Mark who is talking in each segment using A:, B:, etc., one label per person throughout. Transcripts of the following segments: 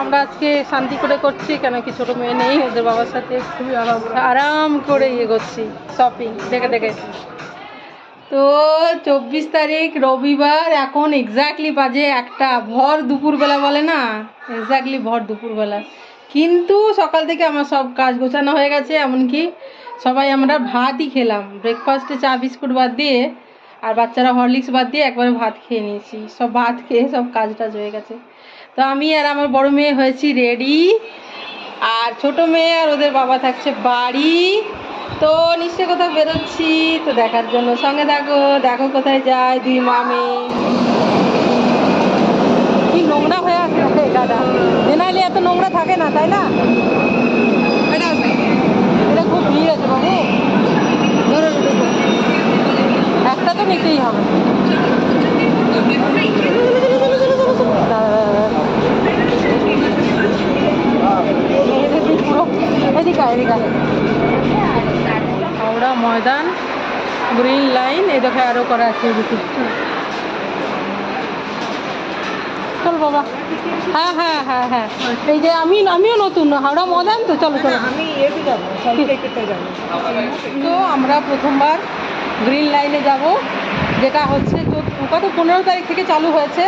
A: আমরা আজকে শান্তি করে করছি, কেন কি ছোট মেয়ে নেই, ওদের বাবার সাথে খুবই আরাম আরাম করে ইয়ে করছি শপিং দেখে দেখে। তো চব্বিশ তারিখ রবিবার, এখন এক্স্যাক্টলি বাজে একটা, ভর দুপুরবেলা বলে না? এক্স্যাক্টলি ভর দুপুরবেলা। কিন্তু সকাল থেকে আমার সব কাজ গোছানো হয়ে গেছে, এমনকি সবাই আমরা ভাতই খেলাম। ব্রেকফাস্টে চা, বিস্কুট বাদ দিয়ে, আর বাচ্চারা হরলিক্স বাদ দিয়ে একবারে ভাত খেয়ে নিয়েছি। সব ভাত খেয়ে সব কাজ টাজ হয়ে গেছে। তো আমি আর আমার বড় মেয়ে হয়েছি রেডি আর ছোট মেয়ে আর ওদের বাবা থাকছে বাড়ি। তো নিশ্চয় কোথাও বেরোচ্ছি, তো দেখার জন্য সঙ্গে থাকো, দেখো কোথায় যায় দুই মামে। কি নোংরা হয়ে আছে দাদা। জেনারেলি এত নোংরা থাকে না, তাই না? এটা খুব ভিড় আছে, বাবু। একটা তো নিতেই হবে। এদিকে এদিকে। হাওড়া ময়দান গ্রিন লাইন এই দেখো আরও করা আছে চল বাবা। হ্যাঁ হ্যাঁ হ্যাঁ হ্যাঁ। এই যে আমি আমিও নতুন হাওড়া ময়দান তো চলো চলো। তো আমরা প্রথমবার গ্রিন লাইনে যাব যেটা হচ্ছে কত পনেরো তারিখ থেকে চালু হয়েছে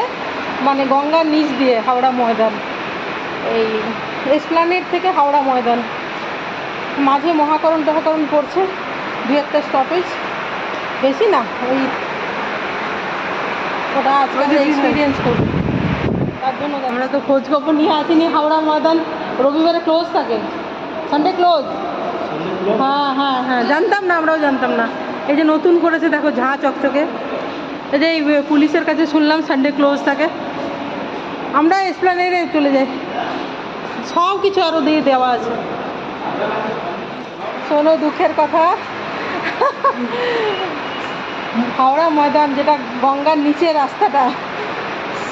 A: মানে গঙ্গার নিচ দিয়ে হাওড়া ময়দান। এই এসপ্লানেট থেকে হাওড়া ময়দান। মাঝে মহাকরণ টহাকরণ করছে দু একটা স্টপেজ বেশি না ওই ওটা আজকে এক্সপিরিয়েন্স করব তার জন্য আমরা তো খোঁজ খবর নিয়ে আসিনি হাওড়া ময়দান রবিবারে ক্লোজ থাকে। সানডে ক্লোজ হ্যাঁ হ্যাঁ হ্যাঁ জানতাম না আমরাও জানতাম না। এই যে নতুন করেছে দেখো ঝাঁ চকচকে। এই যে এই পুলিশের কাছে শুনলাম সানডে ক্লোজ থাকে। আমরা এসপ্লানেডে চলে যাই। সব কিছু আরও দিয়ে দেওয়া আছে। শোনো দুঃখের কথা। হাওড়া ময়দান যেটা গঙ্গার নিচে রাস্তাটা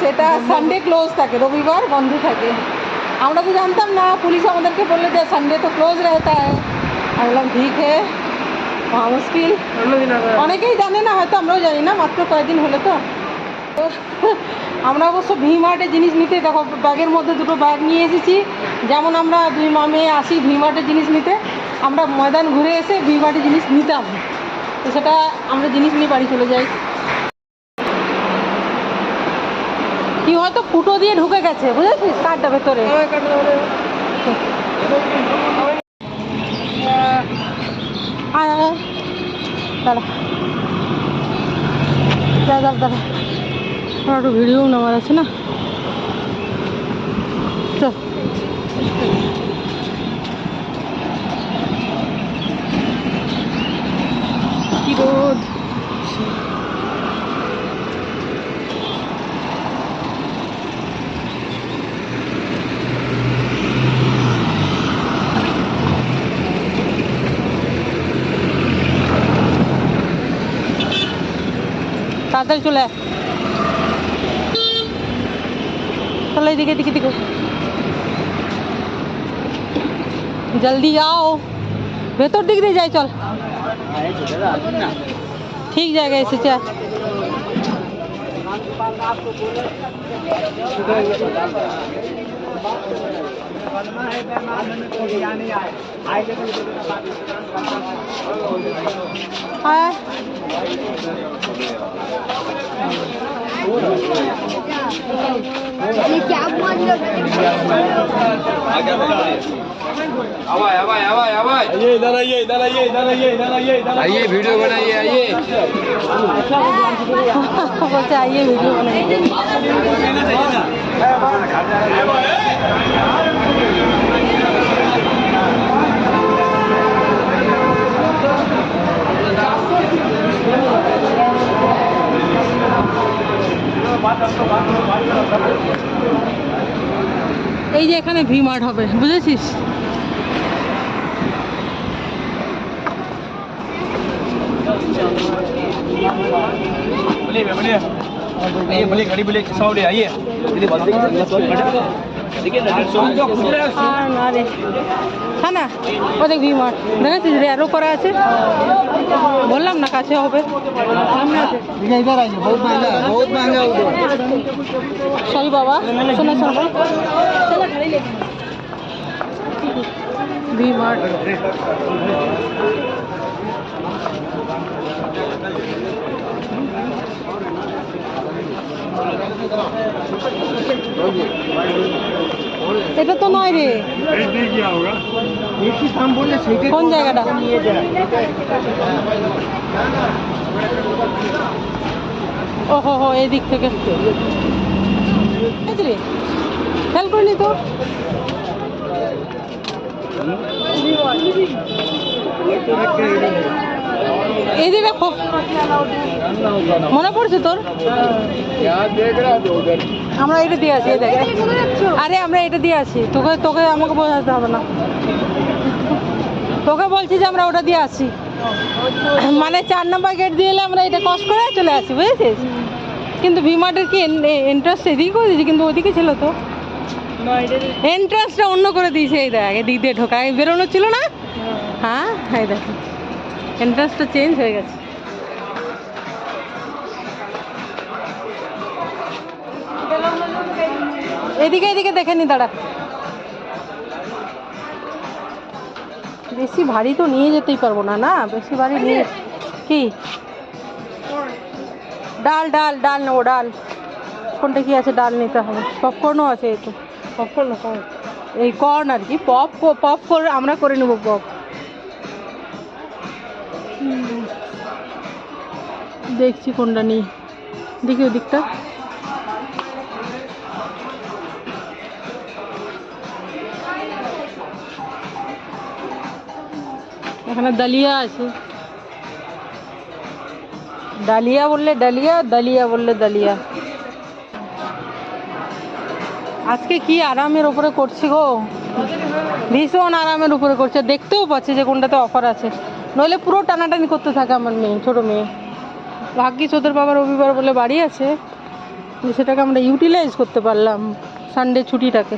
A: সেটা সানডে ক্লোজ থাকে রবিবার বন্ধ থাকে। আমরা তো জানতাম না পুলিশ আমাদেরকে বললে যে সানডে তো ক্লোজ রেতা হ্যাঁ আমি বললাম ঠিক হ্যাঁ মুশকিল। অনেকেই জানে না হয়তো আমরাও জানি না মাত্র কয়েকদিন হলে তো। তো আমরা অবশ্য ভি মার্টে জিনিস নিতে দেখো ব্যাগের মধ্যে দুটো ব্যাগ নিয়ে এসেছি। যেমন আমরা দুই মামে আসি ভি মার্টে জিনিস নিতে আমরা ময়দান ঘুরে এসে ভি মার্টে জিনিস নিতাম তো সেটা আমরা জিনিস নিয়ে বাড়ি চলে যাই। কি হয়তো ফুটো দিয়ে ঢুকে গেছে বুঝেছিস? কারটা ভেতরে। আয়। দাঁড়া। দাঁড়া দাঁড়া। একটু ভিডিও নেওয়ার আছে না? তাড়াতাড়ি চলে আয় চলো এদিকে এদিকে এদিকে জলদি যাও ভেতর দিক দিয়ে যাই চল ঠিক জায়গায় এসেছে আয়। আয়
B: आवाज आवाज आवाज आवाज
C: आइए इधर आइए इधर आइए इधर आइए इधर आइए इधर
B: आइए वीडियो बनाइए
A: এই যে এখানে ভি মার্ট হবে বুঝেছিস
C: बोलिए बोलिए आइए बोलिए खड़ी बोलिए किस्सा बोलिए आइए
A: না। রে হ্যাঁ না ও দেখ ভিমার দেখেছিস রে করা আছে। বললাম না, কাছে হবে। সরি বাবা, শোনা শোনা। ভিমার্ট এটা তো নয় রে। কোন জায়গাটা? ও হো হো এই দিক থেকে। খেয়াল করিনি তো। এই যে দেখো মনে পড়ছে তোর? আমরা এটা দিয়ে এই দেখ। আরে, আমরা এটা দিয়ে আছি তোকে তোকে আমাকে বোঝাতে হবে না। তোকে বলছি যে আমরা ওটা দিয়ে আসি। মানে চার নম্বর গেট দিয়ে এলে আমরা এটা ক্রস করে চলে আসি, বুঝেছিস? কিন্তু ভিমার্টের কি এন্ট্রান্স এদিকে করে দিয়েছি? কিন্তু ওদিকে ছিল তো। এন্ট্রান্সটা অন্য করে দিয়েছে, এই দেখ, এদিক দিয়ে ঢোকা বেরোনো ছিল না? হ্যাঁ এই দেখ। এন্ট্রান্সটা চেঞ্জ হয়ে গেছে। এদিকে এদিকে দেখে নি দাঁড়া। বেশি ভারী তো নিয়ে যেতেই পারব না না? বেশি ভারী নিয়ে কি? ডাল ডাল ডাল নেব ডাল। কোনটা কি আছে ডাল নিতে হবে। পপকর্নও আছে এই তো। পপকর্ন এই কর্ন আর কি পপ পপ করে আমরা করে নেব পপ। দেখছি কোনটা নিই। দেখি ওদিকটা। এখানে ডালিয়া আছে। ডালিয়া বললে ডালিয়া দালিয়া বললে ডালিয়া। আজকে কি আরামের উপরে করছি গো? ভীষণ আরামের উপরে করছে। দেখতেও পাচ্ছি যে কোনটাতে অফার আছে। নইলে পুরো টানাটানি করতে থাকে আমার মেয়ে ছোটো মেয়ে। ভাগ্যিস ওদের বাবা রবিবার বলে বাড়ি আছে। যে সেটাকে আমরা ইউটিলাইজ করতে পারলাম সানডে ছুটিটাকে।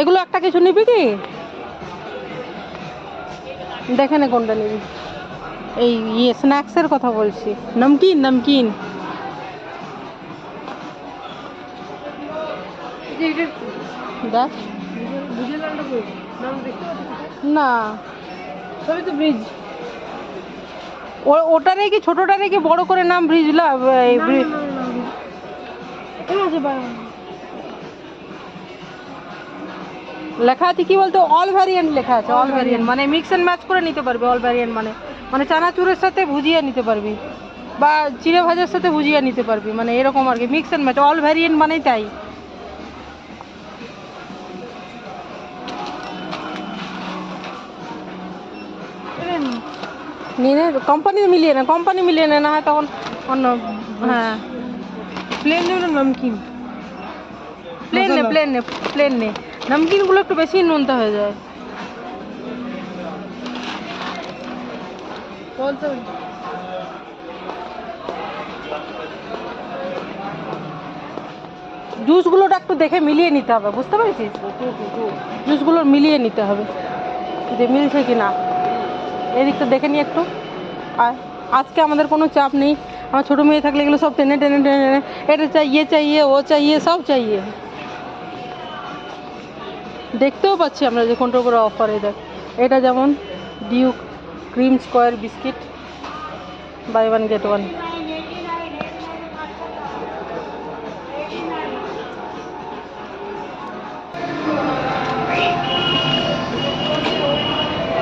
A: এগুলো একটা কিছু নিবি কি? দেখে নে কোনটা নিবি। এই ইয়ে স্ন্যাক্সের কথা বলছি। নমকিন নমকিন। দেখ। না।
D: সবই তো ব্রিজ
A: ও- ওটারে কি ছোটটারে কি বড় করে নাম ব্রিজ লেখা আছে কি বলতো? অল ভ্যারিয়েন্ট লেখা আছে অল ভ্যারিয়েন্ট মানে মিক্স অ্যান্ড ম্যাচ করে নিতে পারবে অল ভ্যারিয়েন্ট মানে। মানে চানাচুরের সাথে ভুজিয়া নিতে পারবি বা চিড়ে ভাজার সাথে ভুজিয়া নিতে পারবি মানে এরকম আর কি mix and match all variant মানেই তাই। নিয়ে কোম্পানি মিলিয়ে না কোম্পানি মিলিয়ে নে না হয় তখন অন্য হ্যাঁ।
D: প্লেন নেব না নমকিন।
A: প্লেন নে প্লেন নে প্লেন নে। নমকিনগুলো একটু বেশি নুনতে হয়ে যায়। জুসগুলোটা একটু দেখে মিলিয়ে নিতে হবে বুঝতে পেরেছিস? জুসগুলো মিলিয়ে নিতে হবে। যে মিলছে কি না এদিকটা দেখে নিই একটু। আর আজকে আমাদের কোনো চাপ নেই। আমার ছোটো মেয়ে থাকলে এগুলো সব টেনে টেনে টেনে টেনে, এটা চাই ইয়ে চাইয়ে, ও চাইয়ে, সব চাইয়ে। দেখতেও পাচ্ছি আমরা যে কোনটার উপরে অফার দেখ। এটা যেমন Duke cream square biscuit buy one get one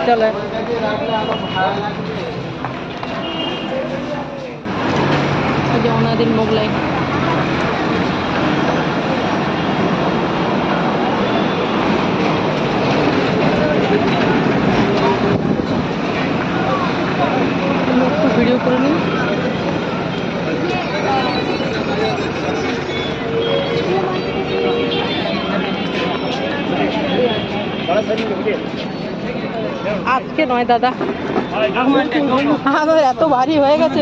A: চলে। যে ওনাদের মোগলাই আমি একটু ভিডিও করে নিই আজকে নয়, দাদা। আমার এত ভারী হয়ে গেছে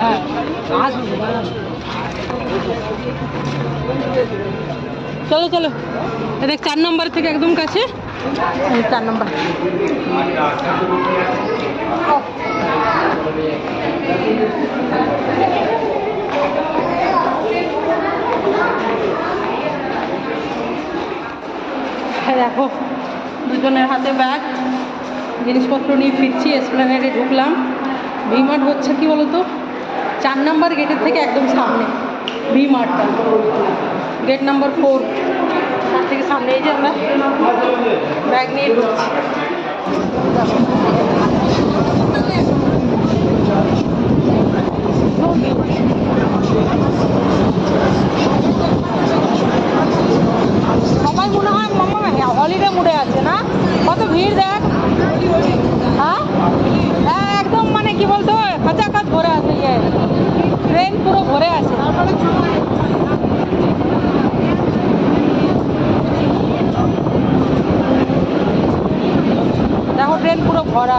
B: হ্যাঁ,
A: চলো চলো। এটা চার নম্বর থেকে একদম কাছে। চার নম্বর। দেখো? দুজনের হাতে ব্যাগ জিনিসপত্র নিয়ে ফিরছি এসপ্ল্যানেডে ঢুকলাম। ভিমার্ট হচ্ছে কি বলতো? চার নাম্বার গেটের থেকে একদম সামনে, ভিমার্টটা। গেট নাম্বার ফোর তার থেকে সামনে এই যে আমরা ব্যাগ নিয়ে ঢুকছি। সবাই হয় মামা হলিডে মুডে আছে না? কত ভিড় দেখ। হ্যাঁ? হ্যাঁ একদম মানে কি বলতো খাচাখাচ ভরে আছে ইয়ে। ট্রেন পুরো ভরে আছে। দেখো ট্রেন পুরো ভরা।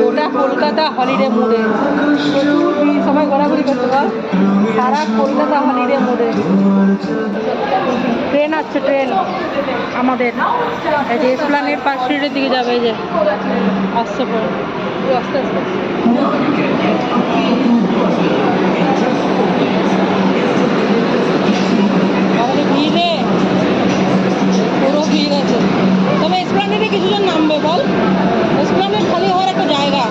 A: গোটা কলকাতা হলিডে মুডে সবাই ঘোরাঘুরি করতে পার। সারা কলকাতা হলিডে মুডে ট্রেন আসছে ট্রেন। আমাদের। এই যে এসপ্লানের স্ট্রিটের দিকে যাবে যে। আসছে পরে। আস্তে আস্তে। ভিড় পুরো ভিড় আছে। তবে এসপ্লানেডে কিছুজন নামবে, বল? এসপ্লানেড খালি হওয়ার একটা জায়গা।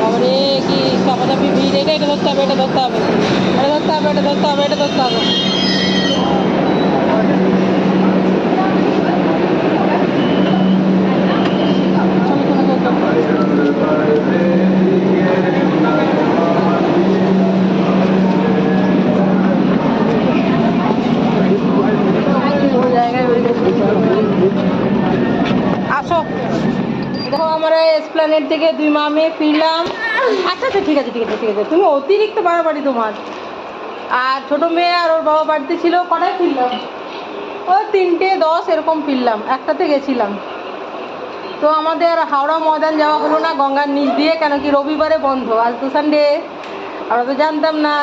A: বাবারে, কি চাপাচাপি ভিড় এটা এটা ধরতে হবে, এটা ধরতে হবে, এটা ধরতে হবে, এটা ধরতে হবে, এটা ধরতে হবে। থেকে দুই মা মেয়ে ফিরলাম। আচ্ছা আচ্ছা ঠিক আছে ঠিক আছে ঠিক আছে। তুমি অতিরিক্ত বাড়াবাড়ি তোমার। আর ছোট মেয়ে আর ওর বাবা বাড়িতে ছিল কটায় ফিরলাম? ও তিনটে দশ এরকম ফিরলাম একটাতে গেছিলাম। তো আমাদের হাওড়া ময়দান যাওয়া হলো না গঙ্গার নিচ দিয়ে কেন কি রবিবারে বন্ধ। আজ তো সানডে আমরা তো জানতাম না।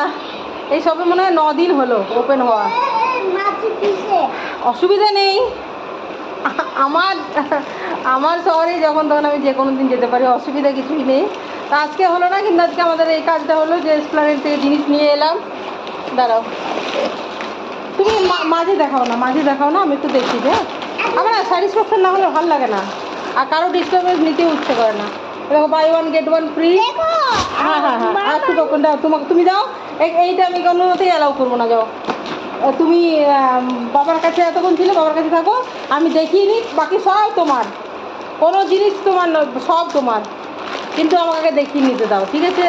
A: এই সবে মনে হয় ন দিন হলো ওপেন হওয়া। অসুবিধা নেই। আমার আমার শহরে যখন তখন আমি যে কোনো দিন যেতে পারি অসুবিধা কিছুই নেই। তা আজকে হলো না কিন্তু আজকে আমাদের এই কাজটা হলো যে এসপ্লানেট থেকে জিনিস নিয়ে এলাম। দাঁড়াও। তুমি মাঝে দেখাও না মাঝে দেখাও না আমি একটু দেখি যে। আমার না স্যাটিসফ্যাকশন না হলে ভালো লাগে না। আর কারও ডিস্টারবেন্স নিতে ইচ্ছে করে না। দেখো buy one get one free হ্যাঁ হ্যাঁ হ্যাঁ আর একটু তোমাকে তুমি এই- এইটা আমি কোনো মতেই অ্যালাউ করব না যাও। তুমি বাবার কাছে এতক্ষণ ছিল, বাবার কাছে থাকো, আমি দেখিয়ে নিই, বাকি সব তোমার। কোনো জিনিস তোমার সব তোমার। কিন্তু আমাকে দেখিয়ে নিতে দাও, ঠিক আছে?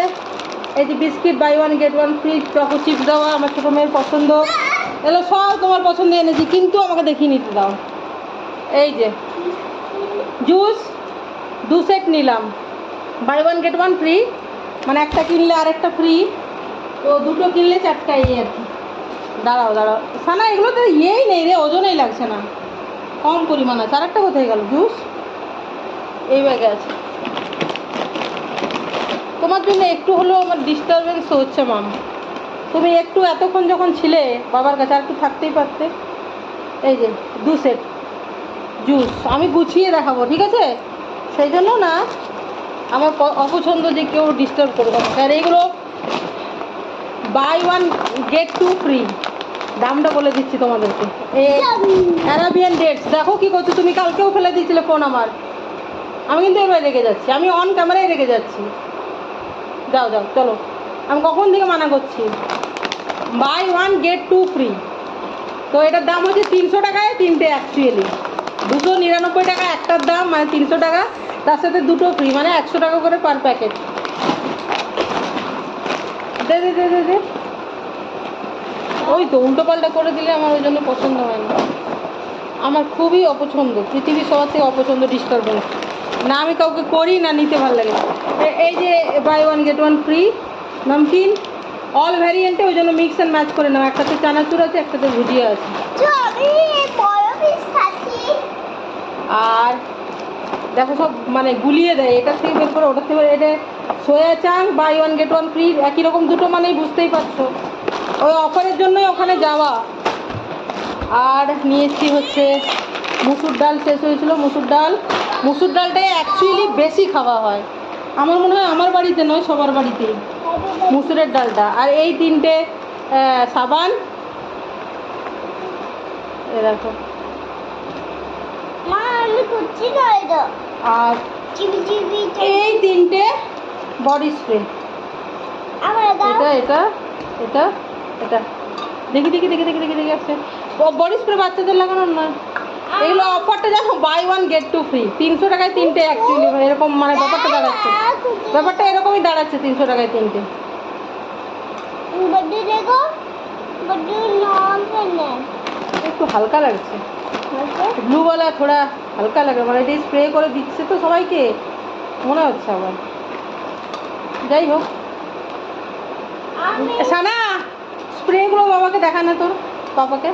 A: এই যে biscuit, buy one, get one, free choco chips দেওয়া, আমার ছোটো মেয়ের পছন্দ। এগুলো সব তোমার পছন্দ এনেছি, কিন্তু আমাকে দেখিয়ে নিতে দাও। এই যে, জুস, দু সেট নিলাম। Buy one, get one, free. মানে একটা কিনলে আরেকটা ফ্রি। তো দুটো কিনলে চারটা ইয়ে আর কি। দাঁড়াও দাঁড়াও। সানা এগুলো তো ইয়েই নেই রে, ওজনেই লাগছে না। কম পরিমাণ। আছে আরেকটা কোথায় গেল? জুস? এই ব্যাগে আছে। তোমার জন্য একটু হলেও আমার ডিস্টারবেন্স হচ্ছে মাম তুমি একটু এতক্ষণ যখন ছিলে বাবার কাছে, আর একটু থাকতেই পারতে। এই যে, দু সেট জুস। আমি গুছিয়ে দেখাবো, ঠিক আছে? সেই জন্য না, আমার অপছন্দ যে কেউ ডিস্টার্ব করবে আর এইগুলো buy one get two free দামটা বলে দিচ্ছি তোমাদেরকে। অ্যারাবিয়ান ডেটস দেখো কি করছ, তুমি কালকেও ফেলে দিয়েছিলে ফোন আমার। আমি কিন্তু এবার রেখে যাচ্ছি, আমি অন ক্যামেরায় রেখে যাচ্ছি। যাও যাও চলো। আমি কখন থেকে মানা করছি? Buy one get two free তো এটার দাম হচ্ছে তিনশো টাকায় তিনটে অ্যাকচুয়ালি দুশো নিরানব্বই টাকা একটার দাম মানে তিনশো টাকা, তার সাথে দুটো ফ্রি মানে একশো টাকা করে পার প্যাকেট দে দে দে দে দে। ওই তো উল্টো পাল্টা করে দিলে আমার ওই জন্য পছন্দ হয় না আমার খুবই অপছন্দ পৃথিবীর সবার থেকে অপছন্দ ডিস্টারবেন্স না আমি কাউকে করি না নিতে ভালো লাগে। এই যে buy one get one free namkeen all ভ্যারিয়েন্টে ওই জন্য মিক্স অ্যান্ড ম্যাচ করে নাও। একটাতে চানাচুর আছে একটাতে ভুজিয়া আছে। আর দেখো সব মানে গুলিয়ে দেয়। এটা থেকে বের করে, ওটা থেকে এটা সোয়া চাং buy one get one free একই রকম দুটো মানেই বুঝতেই পারছ। ওই অফারের জন্যই ওখানে যাওয়া। আর নিয়েছি হচ্ছে মুসুর ডাল শেষ হয়েছিল, মুসুর ডাল। মুসুর ডালটাই অ্যাকচুয়ালি বেশি খাওয়া হয়। আমার মনে হয় আমার বাড়িতে নয়, সবার বাড়িতেই। মুসুরের ডালটা। আর এই তিনটে সাবান। এ দেখো।
E: এটা।
A: আর এই তিনটে বডি স্প্রে এটা এটা এটা এটা। দেখি দেখি বডি স্প্রে বাচ্চাদের লাগানোর অফারটা buy one get two free তিনশো টাকায় তিনটে অ্যাকচুয়ালি মানে এরকম মানে ব্যাপারটা দাঁড়াচ্ছে। ব্যাপারটা এরকমই দাঁড়াচ্ছে তিনশো টাকায় তিনটে। একটু হালকা লাগছে। ব্লুওয়ালা থোড়া হালকা লাগে মানে এটা স্প্রে করে দিচ্ছে তো সবাইকে মনে হচ্ছে আবার যাই হোক। সানা স্প্রেগুলো বাবাকে দেখা না তোর পাপাকে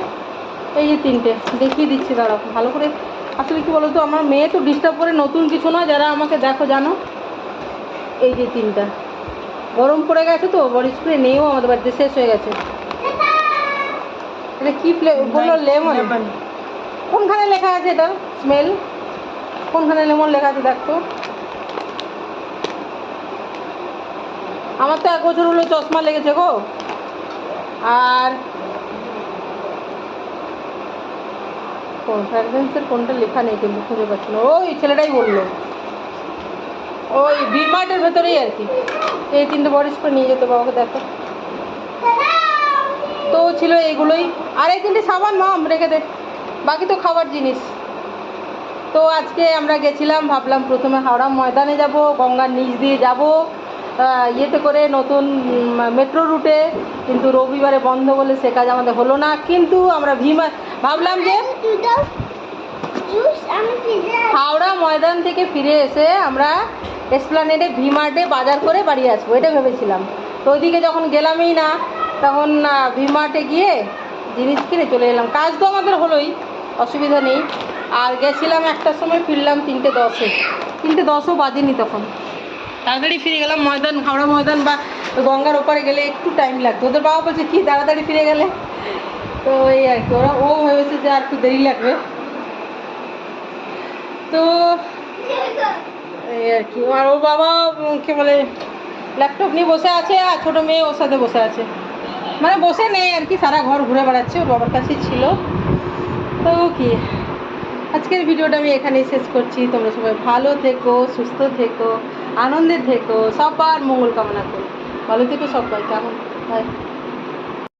A: এই যে তিনটে দেখিয়ে দিচ্ছি দাঁড়াও ভালো করে। আসলে কি বলতো আমার মেয়ে তো ডিস্টার্ব করে নতুন কিছু নয় যারা আমাকে দেখো জানো। এই যে তিনটা। গরম পড়ে গেছে তো বডি স্প্রে নেইও আমাদের বাড়িতে শেষ হয়ে গেছে। এটা কি ফ্লে বলল লেমন। কোনখানে লেখা আছে এটা? স্মেল কোনখানে লেমন লেখা আছে দেখতো আমার তো এক বছর হলো চশমা লেগেছে গো। আর ফ্র্যাগরেন্সের কোনটা লেখা নেই কিন্তু খুঁজে পাচ্ছি না। ওই ছেলেটাই বলল। ওই ভিমার্টের ভেতরেই আর কি। এই তিনটে বডি স্প্রে নিয়ে যেতে বাবাকে দেখো। তো ছিল এইগুলোই। আর এই তিনটে সাবান, মাম, রেখে দে। বাকি তো খাবার জিনিস। তো আজকে আমরা গেছিলাম, ভাবলাম প্রথমে হাওড়া ময়দানে যাব, গঙ্গার নিচ দিয়ে যাব ইয়েতে করে নতুন মেট্রো রুটে। কিন্তু রবিবারে বন্ধ বলে সে কাজ আমাদের হলো না। কিন্তু আমরা ভীমা, ভাবলাম যে হাওড়া ময়দান থেকে ফিরে এসে আমরা এসপ্লানেডে ভিমার্টে বাজার করে বাড়ি আসব, এটা ভেবেছিলাম। তো ওইদিকে যখন গেলামই না, তখন ভিমার্টে গিয়ে জিনিস কিনে চলে এলাম। কাজ তো আমাদের হলোই। অসুবিধা নেই। আর গেছিলাম একটার সময়, ফিরলাম তিনটে দশে। তিনটে দশও বাজেনি তখন। তাড়াতাড়ি ফিরে গেলাম ময়দান, হাওড়া ময়দান বা গঙ্গার ওপারে গেলে একটু টাইম লাগতো। ওদের বাবা বলছে, কি, তাড়াতাড়ি ফিরে গেলে? তো এই আর কি, ওরা, ও ভেবেছে যে আর একটু দেরি লাগবে। তো এই আর কি, আর ওর বাবা কি বলে ল্যাপটপ নিয়ে বসে আছে আর ছোটো মেয়ে ওর সাথে বসে আছে। মানে বসে নেই আর কি, সারা ঘর ঘুরে বেড়াচ্ছে, ওর বাবার কাছেই ছিল। তো কি আজকের ভিডিওটা আমি এখানেই শেষ করছি। তোমরা সবাই ভালো থেকো, সুস্থ থেকো, আনন্দে থেকো, সবার মঙ্গল কামনা করো। ভালো থেকো সবাই, কেমন? বাই